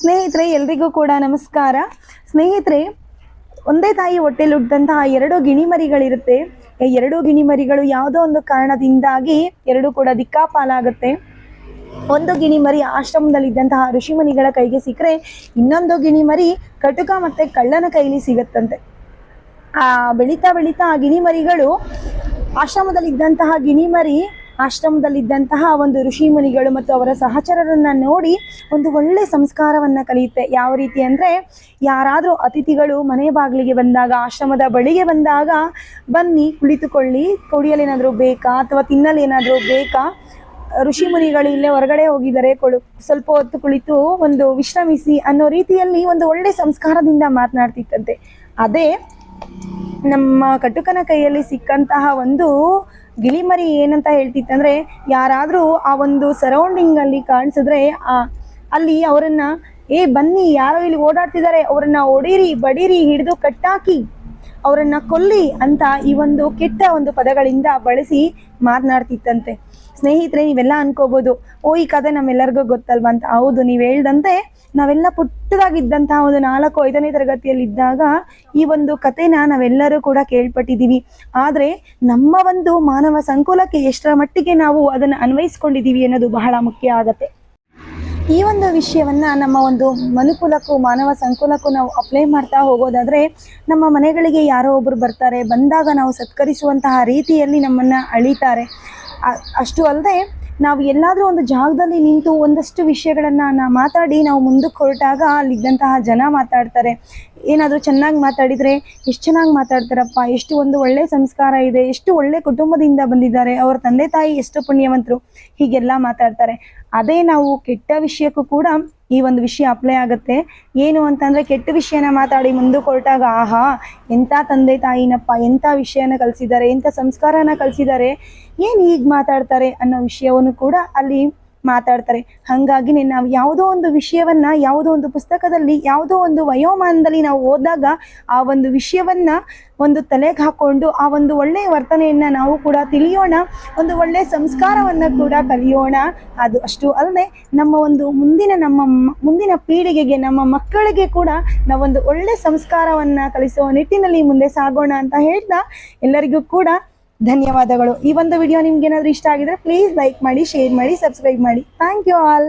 ಸ್ನೇಹಿತರೆ, ಎಲ್ರಿಗೂ ಕೂಡ ನಮಸ್ಕಾರ. ಸ್ನೇಹಿತರೆ, ಒಂದೇ ತಾಯಿ ಹೊಟ್ಟೆಲಿ ಹುಟ್ಟಿದಂತಹ ಎರಡು ಗಿಣಿಮರಿಗಳಿರುತ್ತೆ. ಎರಡು ಗಿಣಿಮರಿಗಳು ಯಾವುದೋ ಒಂದು ಕಾರಣದಿಂದಾಗಿ ಎರಡು ಕೂಡ ದಿಕ್ಕಾಪಾಲಾಗುತ್ತೆ. ಒಂದು ಗಿಣಿಮರಿ ಆಶ್ರಮದಲ್ಲಿದ್ದಂತಹ ಋಷಿಮುನಿಗಳ ಕೈಗೆ ಸಿಕ್ಕರೆ ಇನ್ನೊಂದು ಗಿಣಿಮರಿ ಕಟುಕ ಮತ್ತೆ ಕಳ್ಳನ ಕೈಲಿ ಸಿಗುತ್ತಂತೆ. ಆ, ಬೆಳೀತಾ ಬೆಳೀತಾ ಆ ಗಿಣಿಮರಿಗಳು ಆಶ್ರಮದಲ್ಲಿದ್ದಂತಹ ಗಿಣಿಮರಿ ಆಶ್ರಮದಲ್ಲಿದ್ದಂತಹ ಒಂದು ಋಷಿ ಮುನಿಗಳು ಮತ್ತು ಅವರ ಸಹಚರರನ್ನ ನೋಡಿ ಒಂದು ಒಳ್ಳೆ ಸಂಸ್ಕಾರವನ್ನ ಕಲಿಯುತ್ತೆ. ಯಾವ ರೀತಿ ಅಂದ್ರೆ ಯಾರಾದರೂ ಅತಿಥಿಗಳು ಮನೆ ಬಾಗಿಲಿಗೆ ಬಂದಾಗ, ಆಶ್ರಮದ ಬಳಿಗೆ ಬಂದಾಗ ಬನ್ನಿ, ಕುಳಿತುಕೊಳ್ಳಿ. ಕುಡಿಯಲೇನಾದರೂ ಬೇಕಾ ಅಥವಾ ತಿನ್ನಲೇನಾದರೂ ಬೇಕಾ? ಋಷಿ ಮುನಿಗಳು ಇಲ್ಲೇ ಹೊರಗಡೆ ಹೋಗಿದ್ದಾರೆ, ಕೊಳು ಸ್ವಲ್ಪ ಹೊತ್ತು ಕುಳಿತು ಒಂದು ವಿಶ್ರಮಿಸಿ ಅನ್ನೋ ರೀತಿಯಲ್ಲಿ ಒಂದು ಒಳ್ಳೆ ಸಂಸ್ಕಾರದಿಂದ ಮಾತನಾಡ್ತಿತ್ತಂತೆ. ಅದೇ ನಮ್ಮ ಕಟುಕನ ಕೈಯಲ್ಲಿ ಸಿಕ್ಕಂತಹ ಒಂದು ಗಿಳಿಮರಿ ಏನಂತ ಹೇಳ್ತಿತ್ತಂದ್ರೆ, ಯಾರಾದರೂ ಆ ಒಂದು ಸರೌಂಡಿಂಗ್ ಅಲ್ಲಿ ಕಾಣಿಸಿದ್ರೆ ಅಲ್ಲಿ ಅವರನ್ನ, ಏ ಬನ್ನಿ, ಯಾರೋ ಇಲ್ಲಿ ಓಡಾಡ್ತಿದ್ದಾರೆ, ಅವರನ್ನ ಹೊಡೀರಿ, ಬಡೀರಿ, ಹಿಡಿದು ಕಟ್ಟಾಕಿ. ಅವರನ್ನ ಕೊಲ್ಲಿ ಅಂತ ಈ ಒಂದು ಕೆಟ್ಟ ಒಂದು ಪದಗಳಿಂದ ಬಳಸಿ ಮಾತನಾಡ್ತಿತ್ತಂತೆ. ಸ್ನೇಹಿತರೆ, ನೀವೆಲ್ಲ ಅನ್ಕೋಬಹುದು ಓ, ಈ ಕತೆ ನಮ್ಮೆಲ್ಲರಿಗೂ ಗೊತ್ತಲ್ವಾ ಅಂತ. ಹೌದು, ನೀವು ಹೇಳ್ದಂತೆ ನಾವೆಲ್ಲ ಪುಟ್ಟದಾಗಿದ್ದಂತಹ ಒಂದು ನಾಲ್ಕು, ಐದನೇ ತರಗತಿಯಲ್ಲಿ ಇದ್ದಾಗ ಈ ಒಂದು ಕತೆನ ನಾವೆಲ್ಲರೂ ಕೂಡ ಕೇಳ್ಪಟ್ಟಿದ್ದೀವಿ. ಆದರೆ ನಮ್ಮ ಒಂದು ಮಾನವ ಸಂಕುಲಕ್ಕೆ ಎಷ್ಟರ ಮಟ್ಟಿಗೆ ನಾವು ಅದನ್ನು ಅನ್ವಯಿಸ್ಕೊಂಡಿದ್ದೀವಿ ಅನ್ನೋದು ಬಹಳ ಮುಖ್ಯ ಆಗತ್ತೆ. ಈ ಒಂದು ವಿಷಯವನ್ನ ನಮ್ಮ ಒಂದು ಮನುಕುಲಕ್ಕೂ, ಮಾನವ ಸಂಕುಲಕ್ಕೂ ನಾವು ಅಪ್ಲೈ ಮಾಡ್ತಾ ಹೋಗೋದಾದ್ರೆ, ನಮ್ಮ ಮನೆಗಳಿಗೆ ಯಾರೋ ಒಬ್ಬರು ಬರ್ತಾರೆ, ಬಂದಾಗ ನಾವು ಸತ್ಕರಿಸುವಂತಹ ರೀತಿಯಲ್ಲಿ ನಮ್ಮನ್ನ ಅಳಿತಾರೆ. ಅಷ್ಟು ಅಲ್ಲದೆ ನಾವು ಎಲ್ಲಾದರೂ ಒಂದು ಜಾಗದಲ್ಲಿ ನಿಂತು ಒಂದಷ್ಟು ವಿಷಯಗಳನ್ನು ಮಾತಾಡಿ ನಾವು ಮುಂದಕ್ಕೆ ಹೊರಟಾಗ ಅಲ್ಲಿದ್ದಂತಹ ಜನ ಮಾತಾಡ್ತಾರೆ. ಏನಾದರೂ ಚೆನ್ನಾಗಿ ಮಾತಾಡಿದರೆ ಎಷ್ಟು ಚೆನ್ನಾಗಿ ಮಾತಾಡ್ತಾರಪ್ಪ, ಎಷ್ಟು ಒಂದು ಒಳ್ಳೆಯ ಸಂಸ್ಕಾರ ಇದೆ, ಎಷ್ಟು ಒಳ್ಳೆ ಕುಟುಂಬದಿಂದ ಬಂದಿದ್ದಾರೆ, ಅವ್ರ ತಂದೆ ತಾಯಿ ಎಷ್ಟು ಪುಣ್ಯವಂತರು, ಹೀಗೆಲ್ಲ ಮಾತಾಡ್ತಾರೆ. ಅದೇ ನಾವು ಕೆಟ್ಟ ವಿಷಯಕ್ಕೂ ಕೂಡ ಈ ಒಂದು ವಿಷಯ ಅಪ್ಲೈ ಆಗುತ್ತೆ. ಏನು ಅಂತಂದರೆ ಕೆಟ್ಟ ವಿಷಯನ ಮಾತಾಡಿ ಮುಂದಕ್ಕೆ ಹೊರಟಾಗ, ಆಹಾ ಎಂಥ ತಂದೆ ತಾಯಿನಪ್ಪ ಎಂಥ ವಿಷಯನ ಕಲಿಸಿದ್ದಾರೆ ಎಂಥ ಸಂಸ್ಕಾರನ ಕಲಿಸಿದ್ದಾರೆ, ಏನು ಹೀಗೆ ಮಾತಾಡ್ತಾರೆ ಅನ್ನೋ ವಿಷಯವನ್ನು ಕೂಡ ಅಲ್ಲಿ ಮಾತಾಡ್ತಾರೆ. ಹಾಗಾಗಿ ನಾವು ಯಾವುದೋ ಒಂದು ವಿಷಯವನ್ನ, ಯಾವುದೋ ಒಂದು ಪುಸ್ತಕದಲ್ಲಿ, ಯಾವುದೋ ಒಂದು ವಯೋಮಾನದಲ್ಲಿ ನಾವು ಓದಿದಾಗ ಆ ಒಂದು ವಿಷಯವನ್ನ ಒಂದು ತಲೆಗೆ ಹಾಕೊಂಡು, ಆ ಒಂದು ಒಳ್ಳೆಯ ವರ್ತನೆಯನ್ನ ನಾವು ಕೂಡ ತಿಳಿಯೋಣ, ಒಂದು ಒಳ್ಳೆಯ ಸಂಸ್ಕಾರವನ್ನ ಕೂಡ ಕಲಿಯೋಣ. ಅದು ಅಷ್ಟು ಅಲ್ಲದೆ ನಮ್ಮ ಒಂದು ಮುಂದಿನ ನಮ್ಮ ಮುಂದಿನ ಪೀಳಿಗೆಗೆ, ನಮ್ಮ ಮಕ್ಕಳಿಗೆ ಕೂಡ ನಾವೊಂದು ಒಳ್ಳೆ ಸಂಸ್ಕಾರವನ್ನ ಕಲಿಸುವ ನಿಟ್ಟಿನಲ್ಲಿ ಮುಂದೆ ಸಾಗೋಣ ಅಂತ ಹೇಳ್ತಾ ಎಲ್ಲರಿಗೂ ಕೂಡ ಧನ್ಯವಾದಗಳು. ಈ ಒಂದು ವಿಡಿಯೋ ನಿಮ್ಗೆ ಏನಾದರೂ ಇಷ್ಟ ಆಗಿದ್ರೆ ಪ್ಲೀಸ್ ಲೈಕ್ ಮಾಡಿ ಶೇರ್ ಮಾಡಿ ಸಬ್ಸ್ಕ್ರೈಬ್ ಮಾಡಿ. Thank you all